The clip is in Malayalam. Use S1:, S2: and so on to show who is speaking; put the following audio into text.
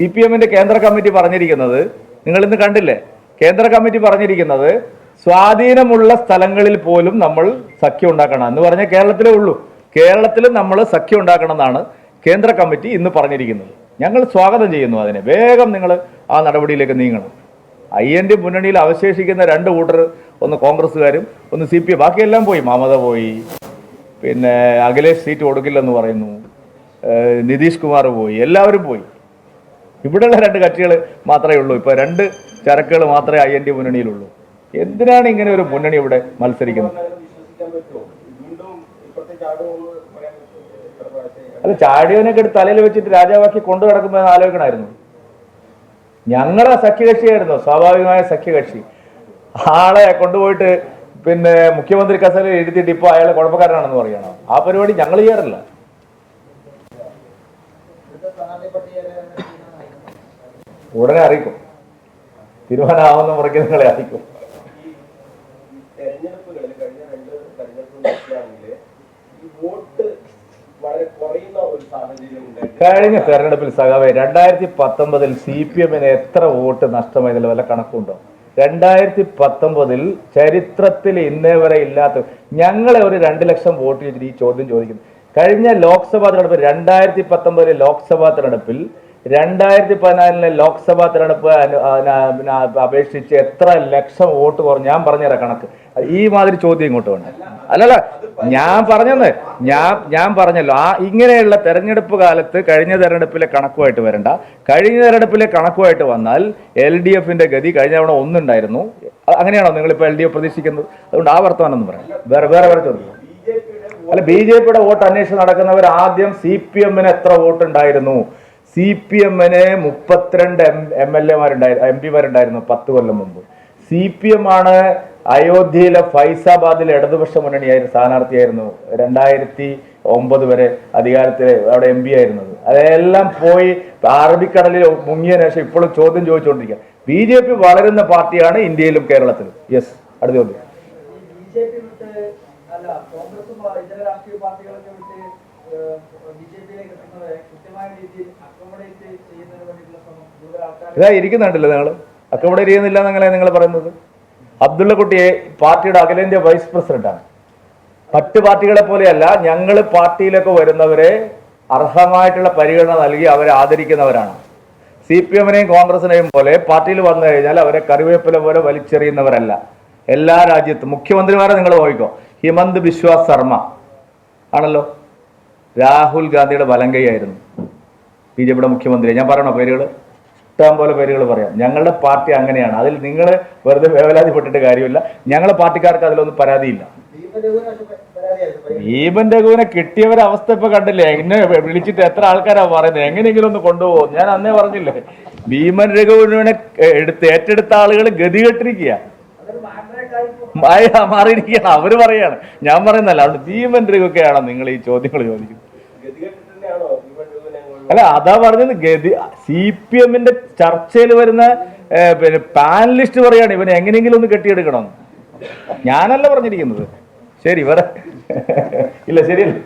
S1: സി പി എമ്മിന്റെ കേന്ദ്ര കമ്മിറ്റി പറഞ്ഞിരിക്കുന്നത് നിങ്ങൾ ഇന്ന് കണ്ടില്ലേ? കേന്ദ്ര കമ്മിറ്റി പറഞ്ഞിരിക്കുന്നത് സ്വാധീനമുള്ള സ്ഥലങ്ങളിൽ പോലും നമ്മൾ സഖ്യം ഉണ്ടാക്കണം എന്ന് പറഞ്ഞാൽ കേരളത്തിലേ ഉള്ളൂ. കേരളത്തിൽ നമ്മൾ സഖ്യം ഉണ്ടാക്കണം എന്നാണ് കേന്ദ്ര കമ്മിറ്റി ഇന്ന് പറഞ്ഞിരിക്കുന്നത്. ഞങ്ങൾ സ്വാഗതം ചെയ്യുന്നു അതിനെ. വേഗം നിങ്ങൾ ആ നടപടിയിലേക്ക് നീങ്ങണം. ഐ എൻ ഡി മുന്നണിയിൽ അവശേഷിക്കുന്ന രണ്ട് കൂട്ടർ ഒന്ന് കോൺഗ്രസ്സുകാരും ഒന്ന് സി പി ബാക്കിയെല്ലാം പോയി. മമത പോയി. പിന്നെ അഖിലേഷ് സീറ്റ് കൊടുക്കില്ലെന്ന് പറയുന്നു. നിതീഷ് കുമാർ പോയി. എല്ലാവരും പോയി. ഇവിടെയുള്ള രണ്ട് കക്ഷികൾ മാത്രമേ ഉള്ളൂ. ഇപ്പൊ രണ്ട് ചരക്കുകൾ മാത്രമേ ഐ എൻ ഡി മുന്നണിയിലുള്ളൂ. എന്തിനാണ് ഇങ്ങനെ ഒരു മുന്നണി ഇവിടെ മത്സരിക്കുന്നത്? അല്ല ചാടിയവനൊക്കെ എടുത്ത് തലയിൽ വെച്ചിട്ട് രാജാവാക്കി കൊണ്ടു കിടക്കുമ്പോൾ ആലോചിക്കണമായിരുന്നു. ഞങ്ങളെ സഖ്യകക്ഷിയായിരുന്നു സ്വാഭാവികമായ സഖ്യകക്ഷി. ആളെ കൊണ്ടുപോയിട്ട് പിന്നെ മുഖ്യമന്ത്രി കസേരയിൽ എഴുതിയിട്ട് ഇപ്പോൾ അയാളെ കുഴപ്പക്കാരനാണെന്ന് പറയണം. ആ പരിപാടി ഞങ്ങൾ ചെയ്യാറില്ല. ഉടനെ അറിയിക്കും. തീരുമാനമാവുന്ന മുറയ്ക്ക് നിങ്ങളെ അറിയിക്കും.
S2: തെരഞ്ഞെടുപ്പുകളിൽ കഴിഞ്ഞ രണ്ട് തെരഞ്ഞെടുപ്പ് നോക്കുകയാണെങ്കിൽ ഈ വോട്ട് വളരെ കുറയുന്ന ഒരു സാഹചര്യം
S1: കഴിഞ്ഞ തെരഞ്ഞെടുപ്പിൽ സഖാവെ രണ്ടായിരത്തി പത്തൊമ്പതിൽ സി പി എമ്മിന് എത്ര വോട്ട് നഷ്ടമായതിൽ വല്ല കണക്കുണ്ടോ? രണ്ടായിരത്തി പത്തൊമ്പതിൽ ചരിത്രത്തിൽ ഇന്നേ വരെ ഇല്ലാത്ത ഞങ്ങളെ ഒരു രണ്ട് ലക്ഷം വോട്ട് ചെയ്തിട്ട് ഈ ചോദ്യം ചോദിക്കുന്നു. കഴിഞ്ഞ ലോക്സഭാ തെരഞ്ഞെടുപ്പ് രണ്ടായിരത്തി പത്തൊമ്പതിലെ ലോക്സഭാ തെരഞ്ഞെടുപ്പിൽ രണ്ടായിരത്തി പതിനാലിലെ ലോക്സഭാ തെരഞ്ഞെടുപ്പ് അപേക്ഷിച്ച് എത്ര ലക്ഷം വോട്ട് കുറഞ്ഞു ഞാൻ പറഞ്ഞുതരാം കണക്ക്. ഈ മാതിരി ചോദ്യം ഇങ്ങോട്ട് വേണം അല്ലല്ല ഞാൻ പറഞ്ഞത് ഞാൻ ഞാൻ പറഞ്ഞല്ലോ. ആ ഇങ്ങനെയുള്ള തെരഞ്ഞെടുപ്പ് കാലത്ത് കഴിഞ്ഞ തെരഞ്ഞെടുപ്പിലെ കണക്കുമായിട്ട് വരണ്ട. കഴിഞ്ഞ തെരഞ്ഞെടുപ്പിലെ കണക്കുമായിട്ട് വന്നാൽ എൽ ഡി എഫിന്റെ ഗതി കഴിഞ്ഞ തവണ ഒന്നുണ്ടായിരുന്നു. അങ്ങനെയാണോ നിങ്ങളിപ്പോൾ എൽ ഡി എഫ് പ്രതീക്ഷിക്കുന്നത്? അതുകൊണ്ട് ആ വർത്തമാനം ഒന്നും പറയാം. വേറെ വേറെ വേറെ ചോദ്യം. അല്ല ബി ജെ പിയുടെ വോട്ട് അന്വേഷണം നടക്കുന്നവർ ആദ്യം സി പി എമ്മിന് എത്ര വോട്ട് ഉണ്ടായിരുന്നു സി പി എമ്മിന് മുപ്പത്തിരണ്ട് എം എം എൽ എമാരുണ്ടായിരുന്നു എം പിമാരുണ്ടായിരുന്നു പത്ത് കൊല്ലം മുമ്പ്. സി പി എം ആണ് അയോധ്യയിലെ ഫൈസാബാദിലെ ഇടതുപക്ഷ മുന്നണിയായിരുന്നു സ്ഥാനാർത്ഥിയായിരുന്നു. രണ്ടായിരത്തി ഒമ്പത് വരെ അധികാരത്തിൽ അവിടെ എം പി ആയിരുന്നത് അതെല്ലാം പോയി അറബിക്കടലിൽ മുങ്ങിയതിനു ശേഷം ഇപ്പോഴും ചോദ്യം ചോദിച്ചുകൊണ്ടിരിക്കുക. ബി ജെ പി വളരുന്ന പാർട്ടിയാണ് ഇന്ത്യയിലും കേരളത്തിലും. യെസ് അടുത്ത ചോദ്യം. ഇതാ ഇരിക്കുന്നുണ്ടല്ലോ നിങ്ങൾ. അക്കോമഡേറ്റ് ചെയ്യുന്നില്ല എന്നങ്ങനെ നിങ്ങൾ പറയുന്നത്? അബ്ദുള്ള കുട്ടിയെ പാർട്ടിയുടെ അഖിലേന്ത്യാ വൈസ് പ്രസിഡന്റാണ് മറ്റ് പാർട്ടികളെ പോലെയല്ല ഞങ്ങൾ പാർട്ടിയിലൊക്കെ വരുന്നവരെ അർഹമായിട്ടുള്ള പരിഗണന നൽകി അവരെ ആദരിക്കുന്നവരാണ്. സി പി എമ്മിനെയും കോൺഗ്രസിനെയും പോലെ പാർട്ടിയിൽ വന്നു കഴിഞ്ഞാൽ അവരെ കറിവേപ്പില പോലെ വലിച്ചെറിയുന്നവരല്ല. എല്ലാ രാജ്യത്തും. മുഖ്യമന്ത്രിമാരെ നിങ്ങൾ നോക്കിക്കോ. ഹിമന്ത് ബിശ്വാസ് ശർമ്മ. ആണല്ലോ? രാഹുൽ ഗാന്ധിയുടെ വലങ്കയായിരുന്നു ബി ജെ പിയുടെ മുഖ്യമന്ത്രി. ഞാൻ പറയണോ പേരുകൾ ഇഷ്ടം പോലെ പേരുകൾ പറയാം. ഞങ്ങളുടെ പാർട്ടി അങ്ങനെയാണ്. അതിൽ നിങ്ങൾ വെറുതെ വേവലാതിപ്പെട്ടിട്ട് കാര്യമില്ല. ഞങ്ങളുടെ പാർട്ടിക്കാർക്ക് അതിലൊന്നും പരാതിയില്ല. ഭീമൻ രഘുവിനെ കിട്ടിയവരെ അവസ്ഥ ഇപ്പൊ കണ്ടില്ലേ? എന്നെ വിളിച്ചിട്ട് എത്ര ആൾക്കാരാ പറയുന്നത്? എങ്ങനെയെങ്കിലും ഒന്ന് കൊണ്ടുപോകും. ഞാൻ അന്നേ പറഞ്ഞില്ലേ ഭീമൻ രഘുവിനെ എടുത്ത് ഏറ്റെടുത്ത ആളുകൾ ഗതികെട്ടിരിക്കുക മായ മാറിയിരിക്കുകയാണ്. അവർ പറയാണ് ഞാൻ പറയുന്നല്ല അവിടെ ഭീമൻ രഘുക്കെയാണോ നിങ്ങൾ ഈ ചോദ്യങ്ങൾ ചോദിക്കുന്നത്. അല്ല അതാ പറഞ്ഞത് ഗതി സി പി എമ്മിന്റെ ചർച്ചയിൽ വരുന്ന പിന്നെ പാനലിസ്റ്റ് പറയാണ് ഇവനെ എങ്ങനെയെങ്കിലും ഒന്ന് കെട്ടിയെടുക്കണം. ഞാനല്ല പറഞ്ഞിരിക്കുന്നത്. ശരി വേറെ. ഇല്ല ശരിയല്ല.